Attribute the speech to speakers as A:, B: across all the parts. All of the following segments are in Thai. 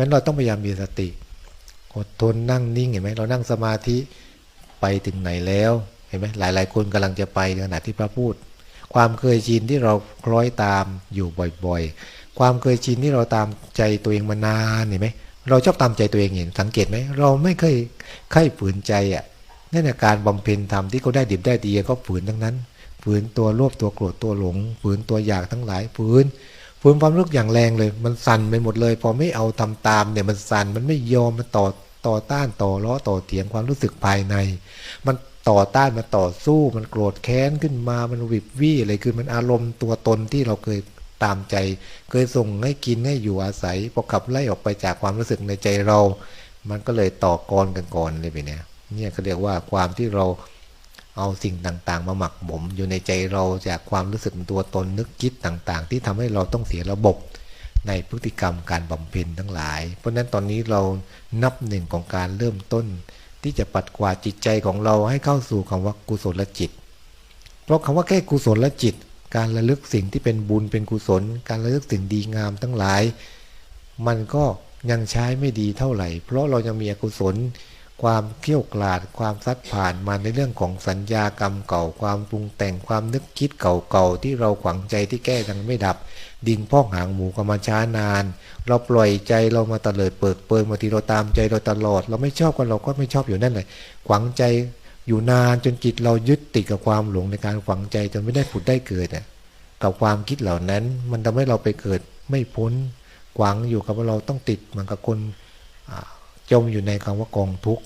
A: ราะฉะนั้นเราต้องพยายามมีสติอดทนนั่งนิ่งเห็นไหมเรานั่งสมาธิไปถึงไหนแล้วเห็นไหมหลาย ๆ คนกำลังจะไปขณะที่พระพูด ความเคยชินที่เราคล้อยตามอยู่บ่อยๆ ความเคยชินที่เราตามใจตัวเองมานานเห็นไหมเราชอบตามใจตัวเองเห็นสังเกตไหมเราไม่เคยใครฝืนใจอะนั่นคือการบำเพ็ญธรรมที่เขาได้ดิบได้ดีก็ฝืนทั้งนั้นฝืนตัวโลภตัวโกรธตัวหลงฝืนตัวอยากทั้งหลายฝืน ฝืนความรู้สึกอย่างแรงเลย มันสั่นไปหมดเลย พอไม่เอาทำตามเนี่ยมันสั่นมันไม่ยอมมันต่อต่อต้านต่อล้อต่อเถียงความรู้สึกภายใน มันต่อต้านมันต่อสู้มันโกรธแค้นขึ้นมามันวิบวี่อะไรคือมันอารมณ์ตัวตนที่เราเคยตามใจ เคยส่งให้กินให้อยู่อาศัยพอขับไล่ออกไปจากความรู้สึกในใจเรา มันก็เลยต่อกรกันก่อนเลยไปเนี่ย เนี่ยก็เรียกว่าความที่เรา เอาสิ่งต่างๆ มาหมักหมมอยู่ในใจเราจากความรู้สึกตัวตนนึกคิดต่างๆ ที่ทำให้เราต้องเสียระบบในพฤติกรรมการบำเพ็ญทั้งหลาย เพราะฉะนั้นตอนนี้เรานับหนึ่งของการเริ่มต้น ที่จะปัดกวาดจิตใจของเราให้เข้าสู่คำว่ากุศลจิต เพราะคำว่าแค่กุศลจิต การระลึกสิ่งที่เป็นบุญเป็นกุศล การระลึกสิ่งดีงามทั้งหลาย มันก็ยังใช้ไม่ดีเท่าไหร่ เพราะเรายังมีอกุศล ความเขี่ยวกลาดความซัดผ่านมาในเรื่องของสัญญากรรมเก่าความปรุงแต่งความนึกคิดเก่าๆที่เราขวังใจที่แก้ยังไม่ดับ ดินพอกหางหมูก็มาช้านาน เราปล่อยใจเรามาตะเลิดเปิดเปิงบางทีเราตามใจเราตลอด เราไม่ชอบกันเราก็ไม่ชอบอยู่นั่นแหละขวังใจอยู่นานจนจิตเรายึดติดกับความหลงในการฝังใจจนไม่ได้ผุดได้เกิดอะกับความคิดเหล่านั้น มันทำให้เราไปเกิดไม่พ้นขวังอยู่กับว่าเราต้องติดเหมือนกับคนจมอยู่ในคำว่ากองทุกข์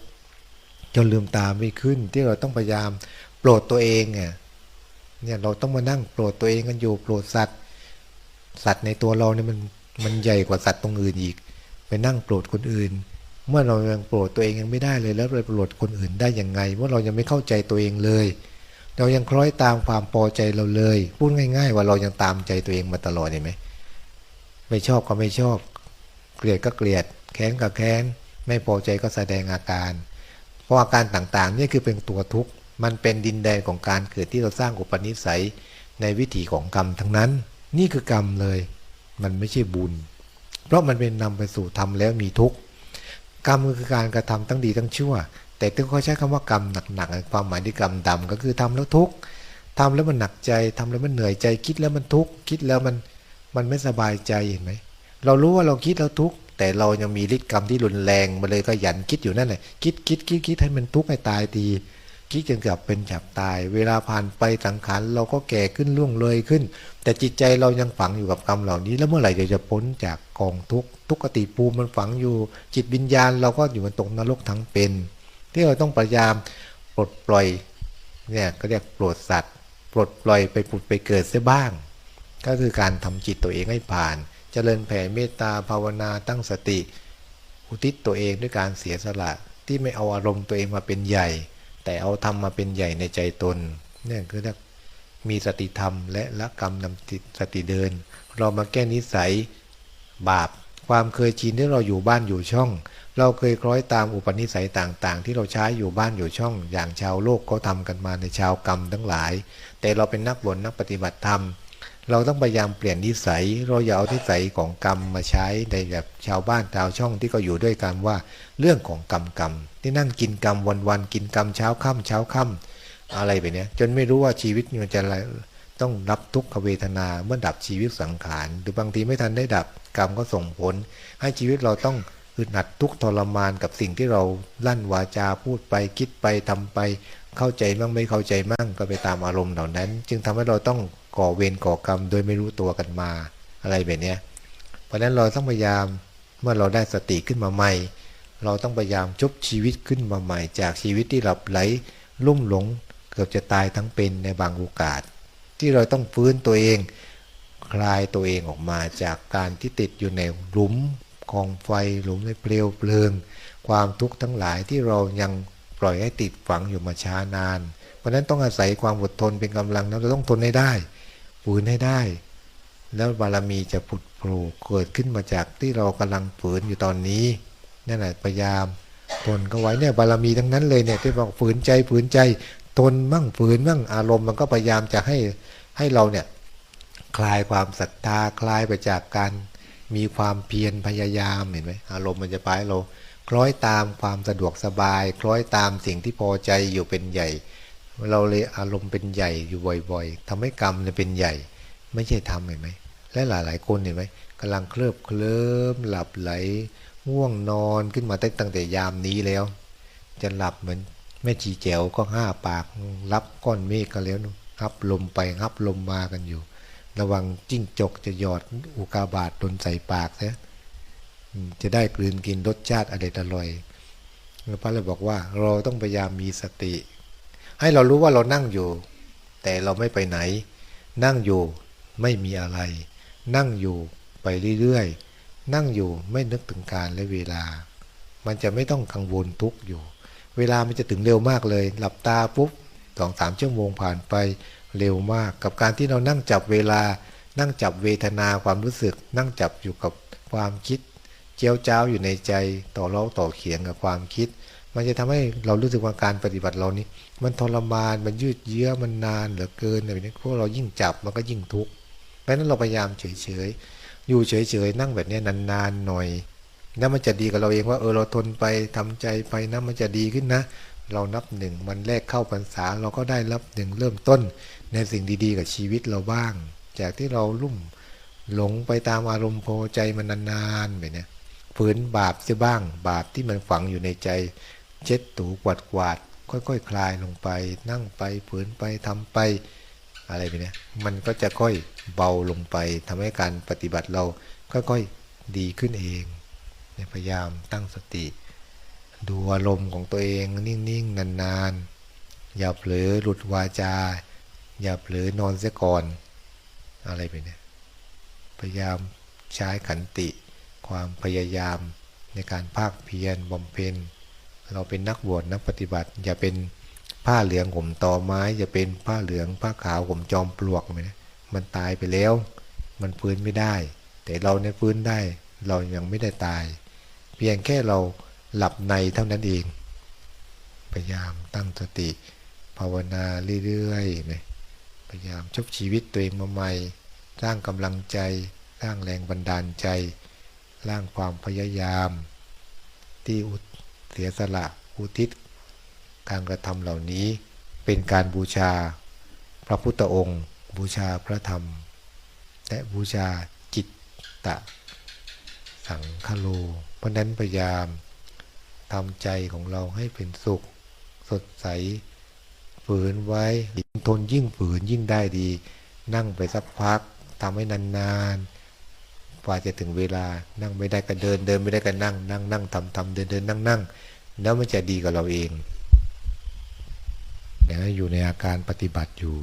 A: จนลืมตาไม่ขึ้น ที่เราต้องพยายามโปรดตัวเองเนี่ยเนี่ยเราต้องมานั่งโปรดตัวเองกันอยู่โปรดสัตว์ สัตว์ในตัวเราเนี่ยมันมันใหญ่กว่าสัตว์ตรงอื่นอีก ไปนั่งโปรดคนอื่น เมื่อเรายังโปรดตัวเองยังไม่ได้เลย แล้วเราโปรดคนอื่นได้ยังไงเมื่อเรายังไม่เข้าใจตัวเองเลย เรายังคล้อยตามความพอใจเราเลยพูดง่าย ๆ ว่าเรายังตามใจตัวเองมาตลอดเห็นไหมไม่ชอบก็ไม่ชอบ เกลียดก็เกลียดแค้นก็แค้น ไม่พอใจก็แสดงอาการ เพราะอาการต่างๆนี่คือเป็นตัวทุกข์มันเป็นดินแดนของการเกิดที่เราสร้างอุปนิสัยในวิถีของกรรมทั้งนั้น นี่คือกรรมเลย มันไม่ใช่บุญ เพราะมันเป็นนำไปสู่ทำแล้วมีทุกข์กรรมคือการกระทำทั้งดีทั้งชั่ว แต่ถึงเขาใช้คำว่ากรรมหนักๆความหมายที่กรรมดำก็คือทำแล้วทุกข์ทำแล้วมันหนักใจทำแล้วมันเหนื่อยใจ คิดแล้วมันทุกข์คิดแล้วมันมันไม่สบายใจเห็นไหมเรารู้ว่าเราคิดแล้วทุกข์ แต่เรายังมีฤทธิ์กรรมที่รุนแรงมาเลยก็ยันคิดอยู่นั่นแหละคิดคิดคิดคิดให้มันทุกข์ให้ตายทีคิดจนเกือบเป็นจับตาย เวลาผ่านไปสังขารเราก็แก่ขึ้นล่วงเลยขึ้น แต่จิตใจเรายังฝังอยู่กับกรรมเหล่านี้ แล้วเมื่อไหร่จะจะพ้นจากกองทุกข์ทุกขติภูมิมันฝังอยู่ จิตวิญญาณเราก็อยู่บนตกนรกทั้งเป็น ที่เราต้องพยายามปลดปล่อยเนี่ยก็เรียกปรดสัตว์ ปลดปล่อยไปผุดไปเกิดเสียบ้าง ก็คือการทำจิตตัวเองให้ผ่าน เจริญแผ่เมตตาภาวนาตั้งสติ อุทิศตัวเองด้วยการเสียสละที่ไม่เอาอารมณ์ตัวเองมาเป็นใหญ่ แต่เอาธรรมมาเป็นใหญ่ในใจตนเนี่ยคือเรียกมีสติธรรมและละกรรมนำสติเดิน เรามาแก้นิสัยบาปความเคยชินที่เราอยู่บ้านอยู่ช่อง เราเคยคล้อยตามอุปนิสัยต่างๆ ที่เราใช้อยู่บ้านอยู่ช่อง อย่างชาวโลกเขาทากันมาในชาวกรรมทั้งหลาย แต่เราเป็นนักบวชนักปฏิบัติธรรม เราต้องพยายามเปลี่ยนนิสัย เราอย่าเอานิสัยของกรรมมาใช้ในแบบชาวบ้านชาวช่องที่ก็อยู่ด้วยกันว่า เรื่องของกรรมกรรมที่นั่งกินกรรมวันๆกินกรรมเช้าค่ำเช้าค่ำอะไรแบบนี้ยจนไม่รู้ว่าชีวิตมันจะต้องรับทุกขเวทนาเมื่อดับชีวิตสังขารหรือบางทีไม่ทันได้ดับกรรมก็ส่งผล ให้ชีวิตเราต้องอึดอัดทุกทรมานกับสิ่งที่เราลั่นวาจาพูดไปคิดไปทำไป เข้าใจมั่งไม่เข้าใจมั่งก็ไปตามอารมณ์เหล่านั้น จึงทำให้เราต้อง ก่อเวรก่อกรรมโดยไม่รู้ตัวกันมาอะไรแบบนี้เพราะฉะนั้นเราต้องพยายามเมื่อเราได้สติขึ้นมาใหม่ เราต้องพยายามชุบชีวิตขึ้นมาใหม่ จากชีวิตที่หลับไหลลุ่มหลง เกือบจะตายทั้งเป็นในบางโอกาส ที่เราต้องฟื้นตัวเอง คลายตัวเองออกมาจากการที่ติดอยู่ในหลุมกองไฟหลุมในเปลวเพลิง ความทุกข์ทั้งหลายที่เรายังปล่อยให้ติดฝังอยู่มาช้านาน เพราะนั้นต้องอาศัยความอดทนเป็นกำลังแล้วเราต้องทนให้ได้ ฝืนให้ได้ แล้วบารมีจะผุดโผล่เกิดขึ้นมาจากที่เรากำลังฝืนอยู่ตอนนี้นั่นแหละพยายามทนก็ไว้เนี่ยบารมีทั้งนั้นเลยเนี่ยที่บอกฝืนใจฝืนใจทนมั่งฝืนมั่งอารมณ์มันก็พยายามจะให้ให้เราเนี่ยคลายความศรัทธาคลายไปจากการมีความเพียรพยายามเห็นไหมอารมณ์มันจะพาให้เราคล้อยตามความสะดวกสบาย คล้อยตามสิ่งที่พอใจอยู่เป็นใหญ่ เราเลยอารมณ์เป็นใหญ่อยู่บ่อยๆทำให้กรรมเนี่ยเป็นใหญ่ ไม่ใช่ทำเห็นไหม และหลายๆคนเห็นไหมกำลังเคลิบเคลิ้มหลับไหลง่วงนอนขึ้นมาตั้งแต่ยามนี้แล้ว จะหลับเหมือนแม่จีแจ๋วก็ห้าปากรับก้อนเมฆกันแล้วนะรับลมไปรับลมมากันอยู่ ระวังจิ้งจกจะหยอดอุกาบาตโดนใส่ปากซะอืมจะได้กลืนกินรสชาติอเด็ดอร่อยแล้วพระเลยบอกว่าเราต้องพยายามมีสติ ให้เรารู้ว่าเรานั่งอยู่ แต่เราไม่ไปไหน นั่งอยู่ไม่มีอะไร นั่งอยู่ไปเรื่อยๆนั่งอยู่ไม่นึกถึงการและเวลา มันจะไม่ต้องกังวลทุกอยู่ เวลามันจะถึงเร็วมากเลย หลับตาปุ๊บสองสามชั่วโมงผ่านไปเร็วมาก กับการที่เรานั่งจับเวลา นั่งจับเวทนาความรู้สึก นั่งจับอยู่กับความคิด เจียวจ้าวอยู่ในใจต่อเล่าต่อเขียงกับความคิด มันจะทำให้เรารู้สึกว่าการปฏิบัติเรานี้มันทรมานมันยืดเยื้อมันนานเหลือเกินอะไรนี้พวกเรายิ่งจับมันก็ยิ่งทุกข์เพราะนั้นเราพยายามเฉยๆอยู่เฉยๆนั่งแบบนี้นานๆหน่อยแล้วมันจะดีกับเราเองว่าเออเราทนไปทำใจไปนะมันจะดีขึ้นนะ เรานับหนึ่งมันแรกเข้าพรรษาเราก็ได้รับหนึ่งเริ่มต้น ในสิ่งดีๆ กับชีวิตเราบ้าง จากที่เราลุ่มหลงไปตามอารมณ์พอใจมันนานๆแบบเนี้ยฝืนบาปเสียบ้าง บาปที่มันฝังอยู่ในใจ เช็ดถูกวาดกวาด ค่อยๆคคลายลงไป นั่งไปฝืนไปทำไปอะไรแบบเนี้ยมันก็จะค่อยเบาลงไปทำให้การปฏิบัติเราค่อยๆดีขึ้นเองเนี่ยพยายามตั้งสติ ดูอารมณ์ของตัวเองนิ่งๆนานๆ อย่าเผลอหลุดวาจา อย่าเผลอนอนเสียก่อน อะไรไปเนี่ยพยายามใช้ขันติ ความพยายามในการภาคเพียรบำเพ็ญ เราเป็นนักบวชนักปฏิบัติ อย่าเป็นผ้าเหลืองห่มตอไม้ อย่าเป็นผ้าเหลืองผ้าขาวห่มจอมปลวกไปนะมันตายไปแล้ว มันฟื้นไม่ได้ แต่เราในยฟื้นได้ เรายังไม่ได้ตาย เพียงแค่เราหลับในเท่านั้นเองพยายามตั้งสติ ภาวนาเรื่อยๆนะพยายามชบชีวิตตัวเองมาใหม่ สร้างกำลังใจ สร้างแรงบันดาลใจ สร้างความพยายาม ที่อุ เสียสละอุทิศ การกระทำเหล่านี้เป็นการบูชาพระพุทธองค์ บูชาพระธรรม และบูชาจิตตะ สังคโล เพราะนั้นพยายามทำใจของเราให้เป็นสุข สดใสฝืนไว้ทนยิ่งฝืนยิ่งได้ดี นั่งไปสักพักทำให้นานๆ กว่าจะถึงเวลานั่งไม่ได้ก็เดิน เดินไม่ได้ก็นั่ง นั่งนั่งทำทำเดินเดินนั่งนั่งแล้วมันจะดีกับเราเองนะอยู่ในอาการปฏิบัติอยู่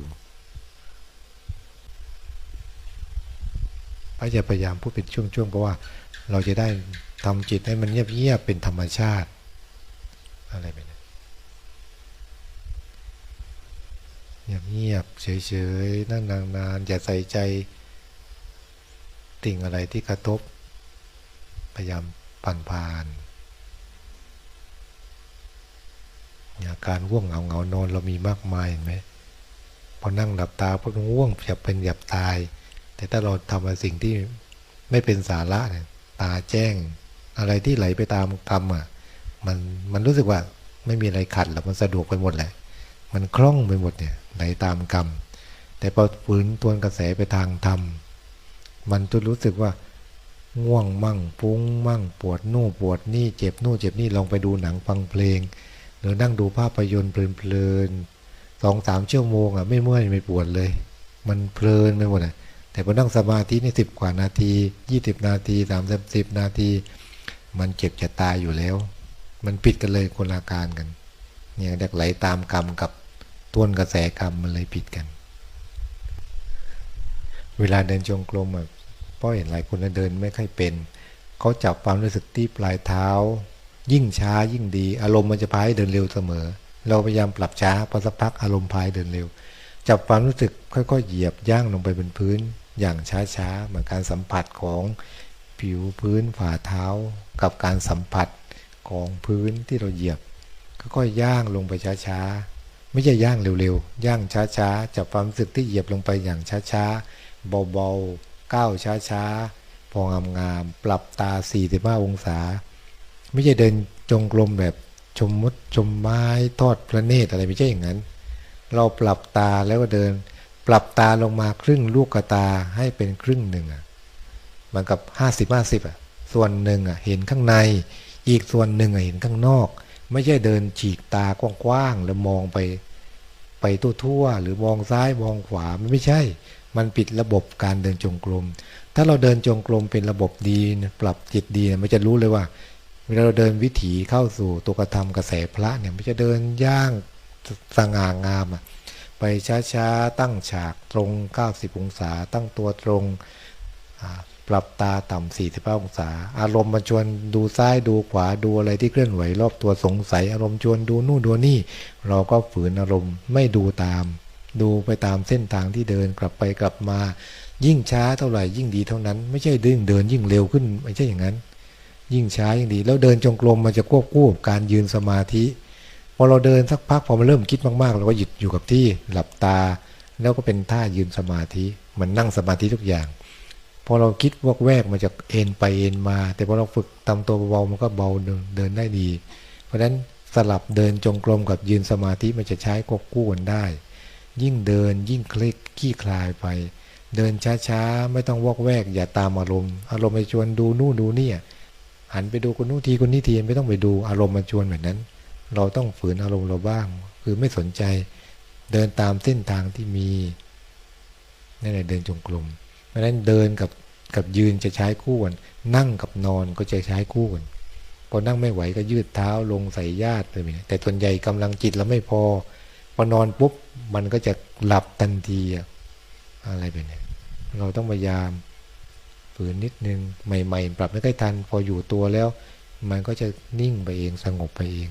A: พระจะพยายามพูดเป็นช่วงๆเพราะว่าเราจะได้ทำจิตให้มันเงียบๆเป็นธรรมชาติ อะไรไปนะเงียบๆเฉยๆนั่งนานๆอย่าใส่ใจ สิ่งอะไรที่กระทบ พยายามผ่านผ่านอาการง่วงเหงาเหงานอนเรามีมากมายเห็นไหมพอนั่งหลับตาพวกง่วงจะเป็นหยับตาย แต่ถ้าเราทำสิ่งที่ไม่เป็นสาระเนี่ยตาแจ้ง อะไรที่ไหลไปตามกรรมอะมันมันรู้สึกว่าไม่มีอะไรขัดหรอกมันสะดวกไปหมดแหละ มันคล่องไปหมดเนี่ยไหลตามกรรม แต่พอฝืนทวนกระแสไปทางธรรม มันจะรู้สึกว่าง่วงมั่งปุ้งมั่งปวดนู่ปวดนี่เจ็บนู่เจ็บนี่ลองไปดูหนังฟังเพลง หรือนั่งดูภาพยนตร์เพลินๆสองสามชั่วโมงอะไม่เมื่อยไม่ปวดเลย มันเพลินไปหมดอะแต่พอนั่งสมาธินี่สิบกว่านาทียี่สิบนาทีสามสิบนาที มันเจ็บจะตายอยู่แล้ว มันผิดกันเลยคนละการกัน เนี่ยเด็กไหลตามกรรมกับต้นกระแสกรรมมันเลยผิดกัน เวลาเดินจงกรมอะพ่อเห็นหลายคนเดินไม่ค่อยเป็นเขาจับความรู้สึกที่ปลายเท้า ยิ่งช้ายิ่งดี อารมณ์มันจะพายเดินเร็วเสมอ เราพยายามปรับช้าพอสักพักอารมณ์พายเดินเร็ว จับความรู้สึกค่อยๆเหยียบย่างลงไปบนพื้น อย่างช้าๆเหมือนการสัมผัสของผิวพื้นฝ่าเท้า กับการสัมผัสของพื้นที่เราเหยียบค่อยๆย่างลงไปช้าๆไม่ใช่ย่างเร็วๆย่างช้าๆจับความรู้สึกที่เหยียบลงไปอย่างช้าๆ เบาๆก้าวช้าๆ พองามๆปรับตา 45 องศา ไม่ใช่เดินจงกรมแบบชมมดชมไม้ทอดพระเนตรอะไรไม่ใช่อย่างนั้น เราปรับตาแล้วก็เดิน ปรับตาลงมาครึ่งลูกกตาให้เป็นครึ่งหนึ่งอะมันกับ 50 50อะส่วนหนึ่งอะเห็นข้างใน อีกส่วนหนึ่งอะเห็นข้างนอก ไม่ใช่เดินฉีกตากว้างๆแล้วมองไป ไปทั่วๆหรือมองซ้ายมองขวามันไม่ใช่ มันปิดระบบการเดินจงกรม ถ้าเราเดินจงกรมเป็นระบบดีนะปรับจิตดีนะมันจะรู้เลยว่า เวลาเราเดินวิถีเข้าสู่ตัวกระทำกระแสพระเนี่ยมันจะเดินย่างสง่างามอะไปช้าๆ ตั้งฉากตรง 90 องศา ตั้งตัวตรง ปรับตาต่ำ45องศา อารมณ์มันชวนดูซ้ายดูขวาดูอะไรที่เคลื่อนไหวรอบตัวสงสัย อารมณ์ชวนดูนู่นดูนี่ เราก็ฝืนอารมณ์ไม่ดูตาม ดูไปตามเส้นทางที่เดินกลับไปกลับมา ยิ่งช้าเท่าไหร่ยิ่งดีเท่านั้น ไม่ใช่ดึงเดินยิ่งเร็วขึ้น ไม่ใช่อย่างนั้น ยิ่งช้ายิ่งดี แล้วเดินจงกรมมันจะควบคู่กับการยืนสมาธิพอเราเดินสักพักพอมันเริ่มคิดมากๆเราก็หยุดอยู่กับที่หลับตา แล้วก็เป็นท่ายืนสมาธิเหมันนั่งสมาธิทุกอย่างพอเราคิดวอกแวกมันจะเอ็นไปเอ็นมา แต่พอเราฝึกทำตัวเบาๆมันก็เบาเดินได้ดี เพราะฉะนั้นสลับเดินจงกรมกับยืนสมาธิมันจะใช้ควบคู่กันได้ ยิ่งเดินยิ่งคลิกขี้คลายไป เดินช้าๆ ไม่ต้องวอกแวก อย่าตามอารมณ์ อารมณ์ไปชวนดูนู่นดูนี่หันไปดูคนนู้นทีคนนี้ทีไม่ต้องไปดูอารมณ์มันชวนแบบนั้น เราต้องฝืนอารมณ์เราบ้าง คือไม่สนใจ เดินตามเส้นทางที่มีนั่นแหละเดินจงกรมเพราะฉะนั้นเดินกับกับยืนจะใช้คู่กันนั่งกับนอนก็จะใช้คู่กันพอนั่งไม่ไหวก็ยืดเท้าลงใส่ญาติเลยแต่ส่วนใหญ่กำลังจิตเราไม่พอ อนอนปุ๊บมันก็จะหลับทันทีอะอะไรแบบนี้เราต้องพยายามฝืนนิดนึงใหม่ ๆ ปรับไม่ค่อยทัน พออยู่ตัวแล้ว มันก็จะนิ่งไปเองสงบไปเอง